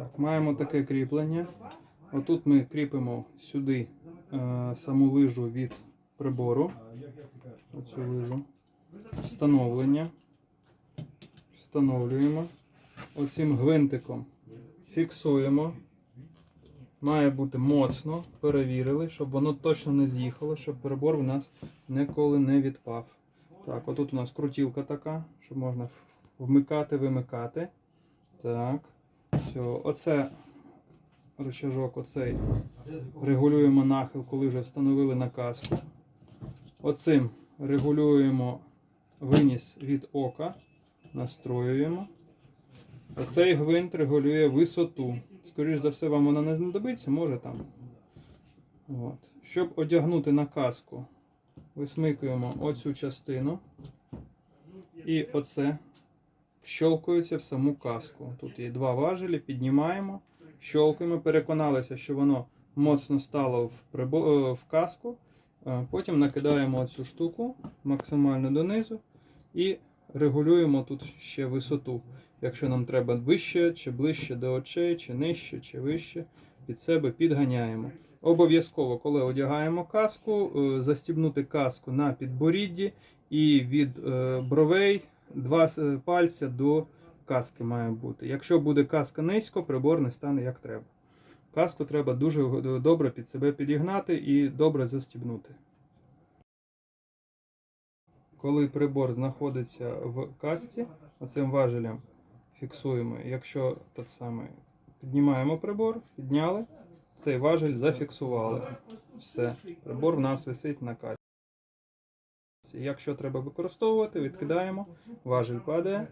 Так, маємо таке кріплення. Отут ми кріпимо сюди е, саму лижу від прибору. Оцю лижу. Встановлення. Встановлюємо. Оцим гвинтиком фіксуємо. Має бути моцно, перевірили, щоб воно точно не з'їхало, щоб прибор у нас ніколи не відпав. Так, отут у нас крутілка така, щоб можна вмикати, вимикати. Так. Все. Оце рычажок оцей регулюємо нахил, коли вже встановили на каску. Оцим регулюємо виніс від ока, настроюємо. Оцей гвинт регулює висоту. Скоріше за все, вам вона не знадобиться, може там. От. Щоб одягнути на каску, висмикуємо оцю частину. І оце вщолкується в саму каску. Тут є два важелі, піднімаємо, вщолкуємо, переконалися, що воно моцно стало в, прибо... е, в каску. Е, Потім накидаємо цю штуку максимально донизу і регулюємо тут ще висоту. Якщо нам треба вище, чи ближче до очей, чи нижче, чи вище, під себе підганяємо. Обов'язково, коли одягаємо каску, е, застібнути каску на підборідді і від бровей два пальця до каски має бути. Якщо буде каска низько, прибор не стане як треба. Каску треба дуже добре під себе підігнати і добре застібнути. Коли прибор знаходиться в касці, оцим важелем фіксуємо. Якщо так саме піднімаємо прибор, підняли, цей важель зафіксували. Все, прибор в нас висить на касці. Якщо треба використовувати, відкидаємо, важель падає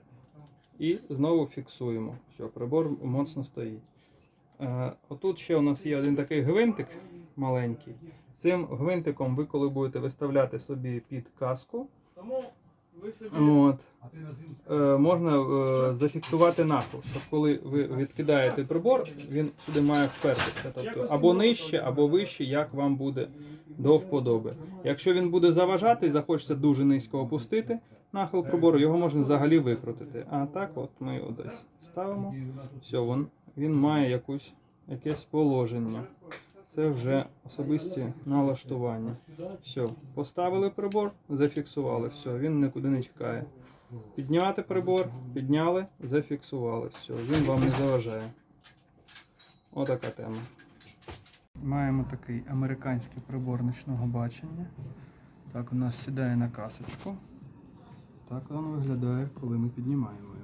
і знову фіксуємо. Все, прибор моцно стоїть. Е, Отут ще у нас є один такий гвинтик маленький. Цим гвинтиком ви коли будете виставляти собі під каску, от, е, можна е, зафіксувати нахил, щоб коли ви відкидаєте прибор, він сюди має впертися. Тобто або нижче, або вище, як вам буде до вподоби. Якщо він буде заважати і захочеться дуже низько опустити нахил прибору, його можна взагалі викрутити. А так, от ми його десь ставимо. Все, він, він має якусь, якесь положення. Це вже особисті налаштування. Все, поставили прибор, зафіксували. Все, він нікуди не тікає. Підняти прибор, підняли, зафіксували. Все, він вам не заважає. Отака тема. Маємо такий американський прибор нічного бачення. Так, у нас сідає на касочку. Так він виглядає, коли ми піднімаємо